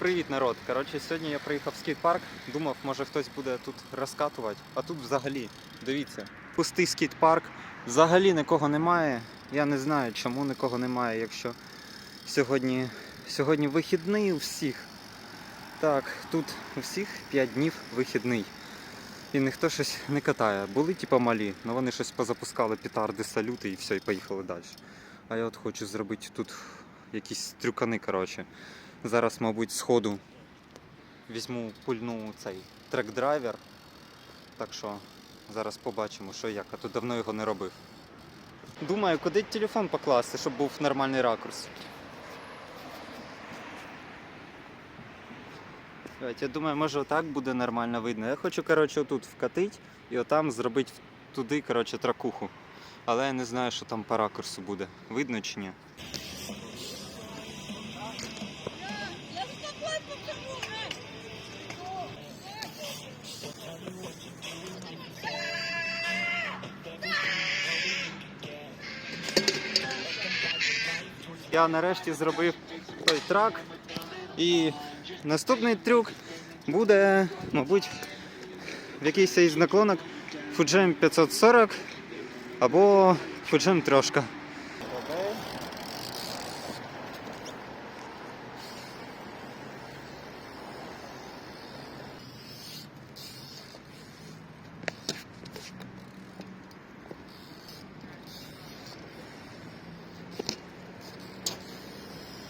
Привіт, народ! Коротше, сьогодні я приїхав в скейт-парк. Думав, може хтось буде тут розкатувати. А тут взагалі, дивіться, пустий скейт-парк. Взагалі нікого немає. Я не знаю, чому нікого немає, якщо сьогодні, сьогодні вихідний у всіх. Так, тут у всіх 5 днів вихідний. І ніхто щось не катає. Були типа малі, але вони щось позапускали петарди, салюти і все, і поїхали далі. А я от хочу зробити тут якісь трюкани, коротше. Зараз, мабуть, з ходу візьму пульну цей трек-драйвер. Так що зараз побачимо, що як, а то давно його не робив. Думаю, куди телефон покласти, щоб був нормальний ракурс. Я думаю, може отак буде нормально видно. Я хочу, коротше, отут вкатити і отам зробити туди, коротше, тракуху. Але я не знаю, що там по ракурсу буде. Видно чи ні? Я нарешті зробив той трак. І наступний трюк буде, мабуть, в якийсь із наклонок Фуджем 540 або Fuджем трошка.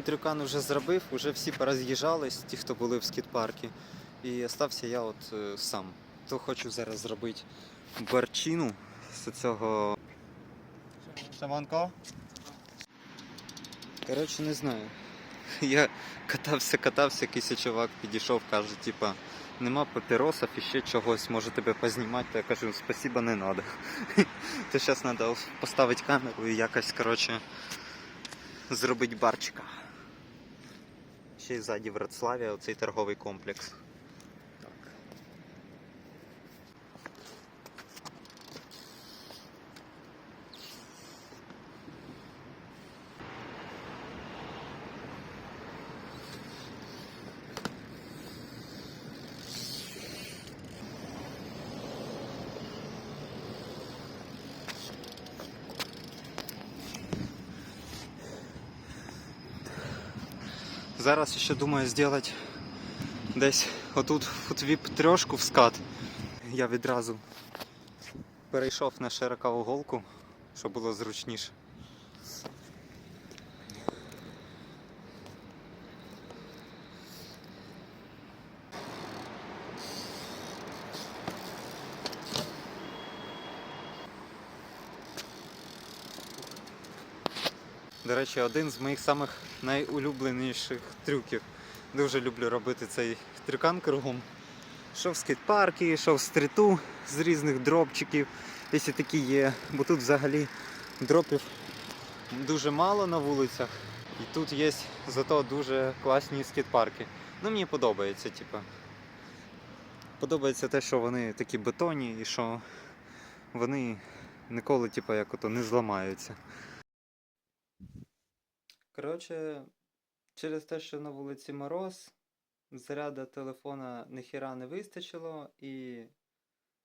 Трюкан вже зробив, вже всі пороз'їжджались, ті, хто були в скіт-парку. І остався я от е, сам. То хочу зараз зробити барчину з цього. Шаманко? Коротше, не знаю. Я катався, катався, якийсь чувак підійшов, каже, типа, нема папіросів і ще чогось, може тебе познімати, то я кажу, спасибо, не треба. То зараз треба поставити камеру і якось, коротше, зробити барчика. Ще й ззаді оцей торговий комплекс. Зараз ще думаю зробити десь отут футвіп трьошку в скат. Я відразу перейшов на широкову голку, щоб було зручніше. До речі, один з моїх самих найулюбленіших трюків. Дуже люблю робити цей трюкан кругом. Що в скейт-парки, що в стріту з різних дропчиків, якщо такі є. Бо тут взагалі дропів дуже мало на вулицях. І тут є зато дуже класні скейт-парки. Ну мені подобається, типу. Подобається те, що вони такі бетонні і що вони ніколи, типу, як ото не зламаються. Коротше, через те, що на вулиці мороз, заряда телефона ніхіра не вистачило, і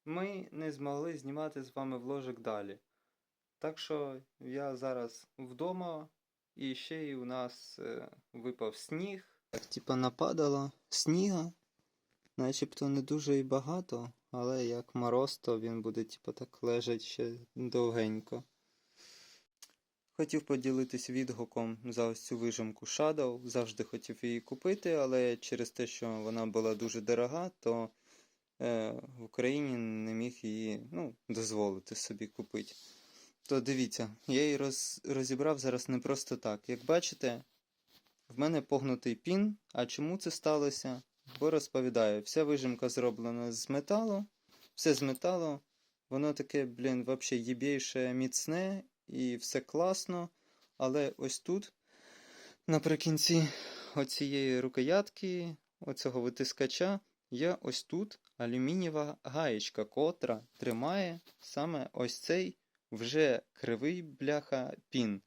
ми не змогли знімати з вами вложик далі. Так що я зараз вдома, і ще й у нас е, випав сніг. Типа нападало сніга, начебто не дуже і багато, але як мороз, то він буде, типа, так лежать ще довгенько. Хотів поділитись відгуком за ось цю вижимку Shadow. Завжди хотів її купити, але через те, що вона була дуже дорога, то е, в Україні не міг її ну, дозволити собі купити. То дивіться, я її роз, розібрав зараз не просто так. Як бачите, в мене погнутий пін. А чому це сталося? Бо розповідаю, вся вижимка зроблена з металу, все з металу. Воно таке, блін, взагалі єбейше міцне і все класно. Але ось тут, наприкінці оцієї рукоятки, оцього витискача, є ось тут алюмінієва гаєчка, котра тримає саме ось цей вже кривий бляха пін.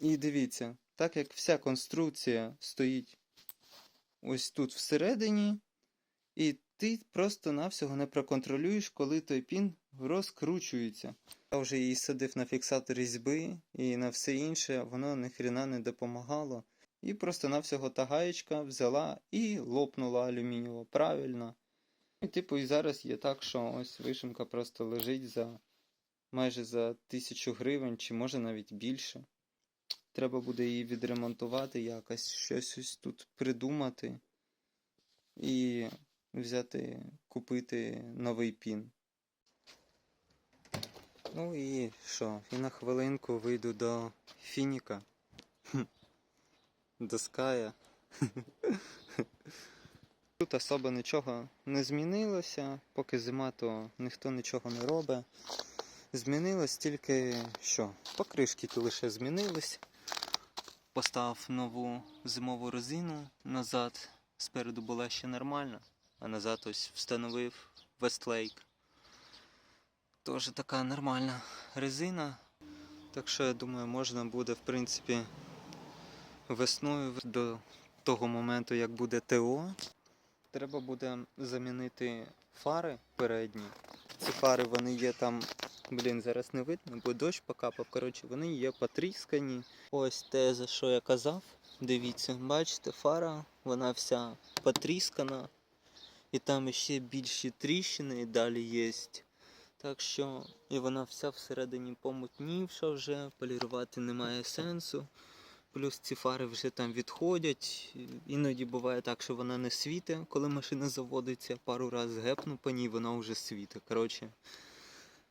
І дивіться, так як вся конструкція стоїть ось тут всередині, і ти просто-навсього не проконтролюєш, коли той пін розкручується. Я вже її садив на фіксатор різьби і на все інше, воно ніхрена не допомагало. І просто-навсього та гаєчка взяла і лопнула алюмінієво. Правильно. І типу, і зараз є так, що ось вишимка просто лежить за майже за тисячу гривень, чи може навіть більше. Треба буде її відремонтувати якось, щось ось тут придумати і взяти, купити новий пін. Ну і що? І на хвилинку вийду до Фініка. До Ская. Тут особо нічого не змінилося, поки зима, то ніхто нічого не робить. Змінилось тільки що? Покришки то лише змінились. Поставив нову зимову резину назад. Спереду була ще нормальна, а назад ось встановив Westlake. Теж така нормальна резина. Так що я думаю, можна буде, в принципі, весною до того моменту, як буде ТО. Треба буде замінити фари передні. Ці фари вони є там, блін, зараз не видно, бо дощ покапав. Коротше, вони є потріскані. Ось те, за що я казав. Дивіться, бачите, фара, вона вся потріскана. І там ще більші тріщини і далі є. Так що і вона вся всередині помутнівша вже, полірувати немає сенсу. Плюс ці фари вже там відходять. Іноді буває так, що вона не світить, коли машина заводиться. Пару разів гепну по ній, вона вже світить. Коротше,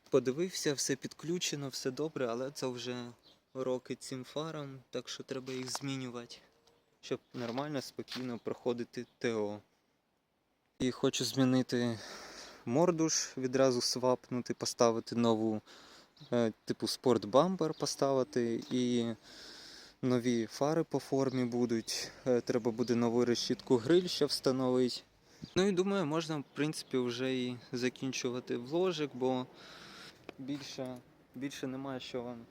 подивився, все підключено, все добре, але це вже роки цим фарам, так що треба їх змінювати, щоб нормально, спокійно проходити ТО. І хочу змінити мордуш, відразу свапнути, поставити нову, е, типу спортбампер поставити і нові фари по формі будуть. Е, Треба буде нову решітку гриль ще встановити. Ну і думаю, можна, в принципі, вже і закінчувати вложик, бо більше, більше немає що вам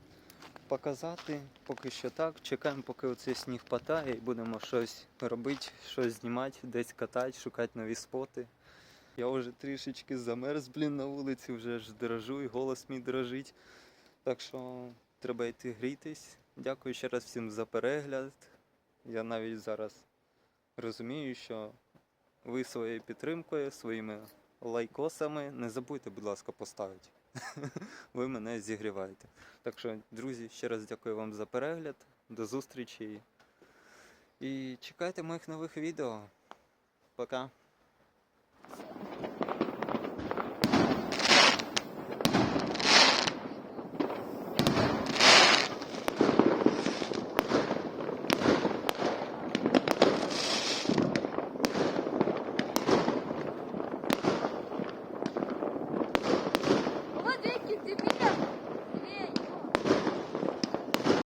показати. Поки що так. Чекаємо, поки оцей сніг потає і будемо щось робити, щось знімати, десь катати, шукати нові споти. Я вже трішечки замерз, блін, на вулиці, вже ж дрожу, і голос мій дрожить. Так що треба йти грітись. Дякую ще раз всім за перегляд. Я навіть зараз розумію, що ви своєю підтримкою, своїми лайкосами не забудьте, будь ласка, поставити. Ви мене зігріваєте. Так що, друзі, ще раз дякую вам за перегляд. До зустрічі. І чекайте моїх нових відео. Пока.